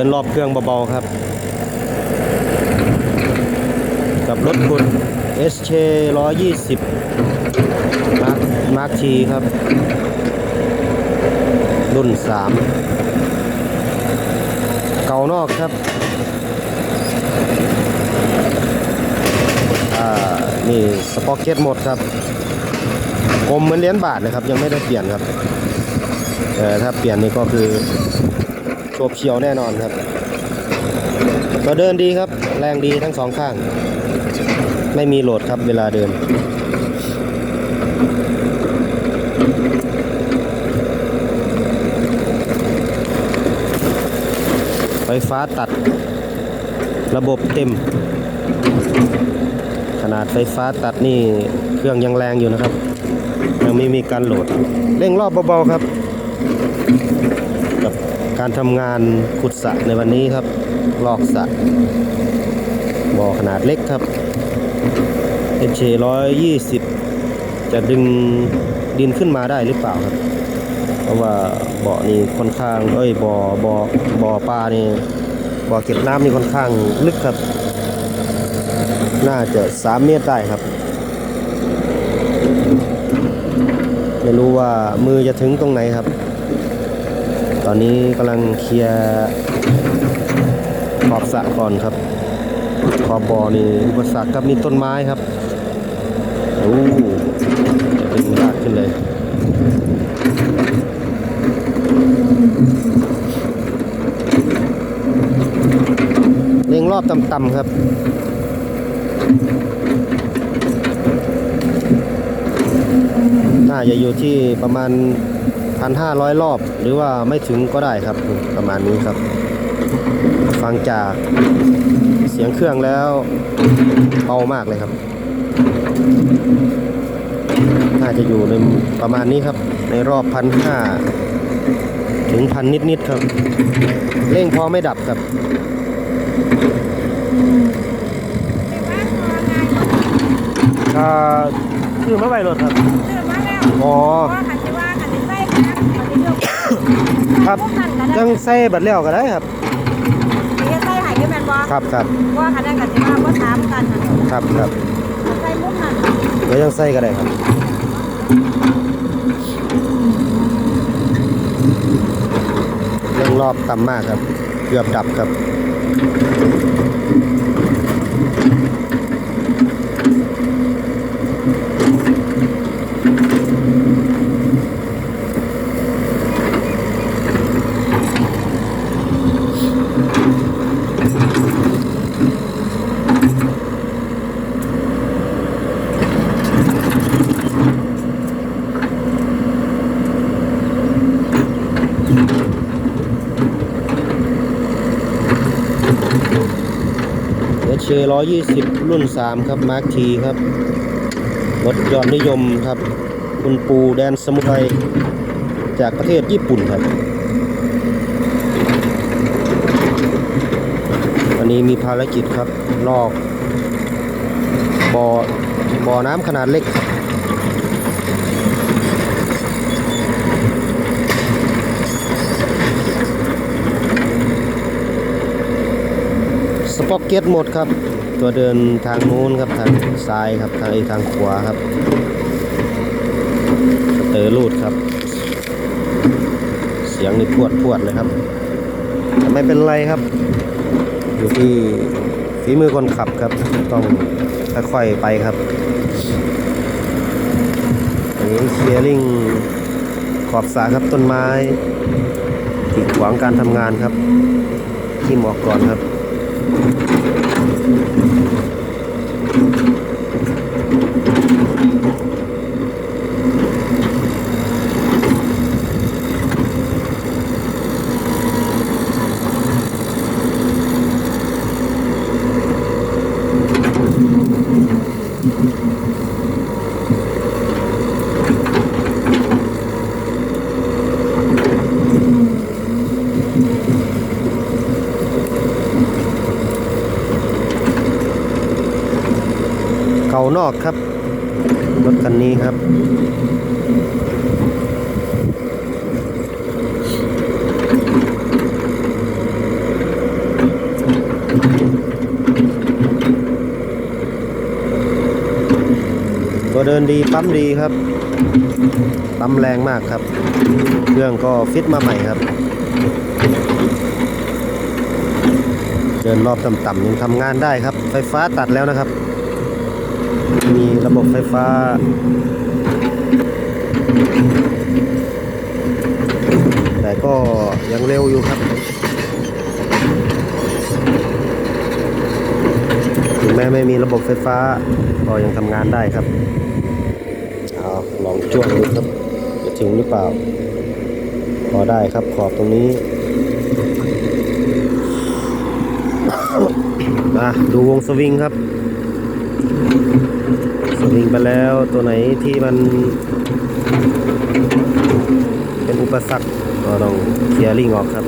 ดินรอบเครื่องเบาๆครับ กับรถคุณ SK 120มาร์คมาร์คทีครับ รุ่น 3 เก่านอกครับนี่สปอร์เก็ตหมดครับกลมเหมือนเหรียญบาทเลยครับ ยังไม่ได้เปลี่ยนครับแต่ถ้าเปลี่ยนนี่ก็คือ โฉบเฉียวแน่นอนครับก็เดินดีครับ แรงดีทั้งสองข้าง ไม่มีโหลดครับเวลาเดิน ไฟฟ้าตัด ระบบเต็ม ขนาดไฟฟ้าตัดนี่เครื่องยังแรงอยู่นะครับ ยังไม่มีการโหลด เร่งรอบเบาๆครับกับ การทำงานขุดสระในวันนี้ครับ ลอกสระบ่อขนาดเล็กครับ h 120จะดึงดินขึ้นมาได้หรือเปล่าครับ เพราะว่าบ่อนี่ค่อนข้างเอ้ยบ่อบ่อบ่อปลานี่บ่อเก็บน้ำนี่ค่อนข้างลึกครับ น่าจะ3เมตรได้ครับไม่รู้ว่ามือจะถึงตรงไหนครับ ตอนนี้กำลังเคลียร์ขอบสะก่อนครับ ขอบบ่อนี่อุปสรรคครับมีต้นไม้ครับโอ้จะดึงรากขึ้นเลยเร่งรอบต่ำๆครับน่าจะอยู่ที่ประมาณ 1,500 รอบ หรือว่าไม่ถึงก็ได้ครับประมาณนี้ครับ ฟังจากเสียงเครื่องแล้วเบามากเลยครับ น่าจะอยู่ในประมาณนี้ครับ ในรอบพันห้าถึงพันนิดๆครับ เร่งพอไม่ดับครับอ่าคือมาไว้รถครับซื้อมาแล้วอ๋อเพราะว่า คันที่ว่าคันที่ใส่นะคันที่เลือกครับพวกคันกันยังใส่บัตรแล้วก็ได้ครับนี่ใส่ใหายด้วยแมนบอครับครับเพราะว่าคันนั้นคันที่ว่าก็ถามกันนะครับครับใส่มุกนั่นเดี๋ยวยังใส่ก็ได้ครับเรื่องรอบต่ำมากครับ เกือบดับครับ เชร้อยยี่สิบรุ่นสามครับ มาร์คทีครับ รถยอดนิยมครับ คุณปูแดนสมุไรจากประเทศญี่ปุ่นครับวันนี้มีภารกิจครับลอกบ่อ บ่อน้ำขนาดเล็ก สป็อกเก็ตหมดครับ ตัวเดินทางนู้นครับทางซ้ายครับทางอีกทางขวาครับ เตอร์รูดครับ เสียงนี่พวดพวดเลยครับไม่เป็นไรครับ อยู่ที่ฝีมือคนขับครับต้อง ค่อยไปครับอันนี้เคลียร์ลิงขอบสาครับต้นไม้กีดขวางการทำงานครับ ที่หมอกก่อนครับ นอกครับ รถคันนี้ครับ ตัวเดินดีปั๊มดีครับปั๊มแรงมากครับ เครื่องก็ฟิตมาใหม่ครับ เดินรอบต่ำๆยังทำงานได้ครับ ไฟฟ้าตัดแล้วนะครับ มีระบบไฟฟ้า แต่ก็ยังเร็วอยู่ครับ ถึงแม้ไม่มีระบบไฟฟ้า ก็ยังทำงานได้ครับเอาลองจ้วงดูครับ จะถึงหรือเปล่า พอได้ครับขอบตรงนี้มาดูวงสวิงครับ สวิงไปแล้วตัวไหนที่มัน เป็นอุปสรรคก็ต้องเคลียร์ลิงออกครับ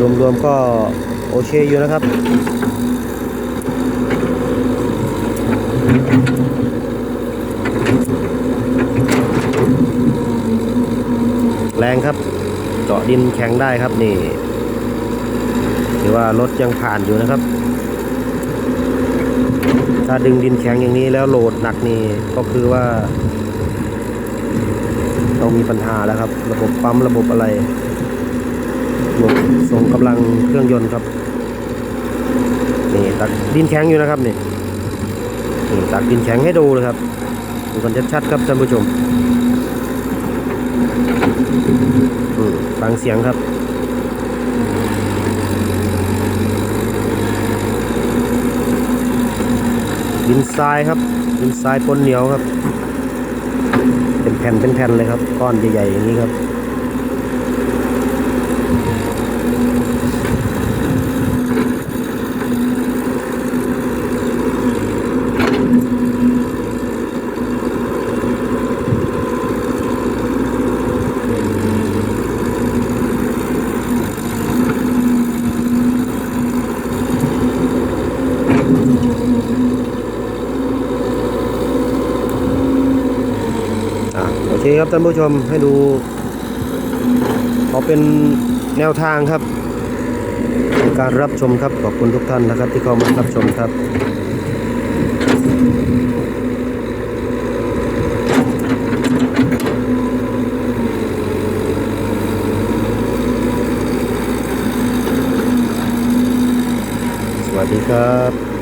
ดู รวมๆก็โอเคอยู่นะครับ แรงครับเจาะดินแข็งได้ครับนี่ถือว่ารถยังผ่านอยู่นะครับ ถ้าดึงดินแข็งอย่างนี้แล้วโหลดหนักนี่ก็คือว่า ต้องมีปัญหาแล้วครับ ระบบปั๊มระบบอะไร ระบบส่งกำลังเครื่องยนต์ครับนี่ตักดินแข็งอยู่นะครับนี่นี่ตักดินแข็งให้ดูเลยครับดูกันชัดๆครับท่านผู้ชมฟังเสียงครับดินทรายครับดินทรายปนเหนียวครับ เป็นแผ่นเป็นแผ่นเลยครับ ก้อนใหญ่ๆอย่างนี้ครับ โอเคครับท่านผู้ชมให้ดูขอเป็นแนวทางครับในการรับชมครับขอบคุณทุกท่านนะครับ ที่เข้ามารับชมครับสวัสดีครับ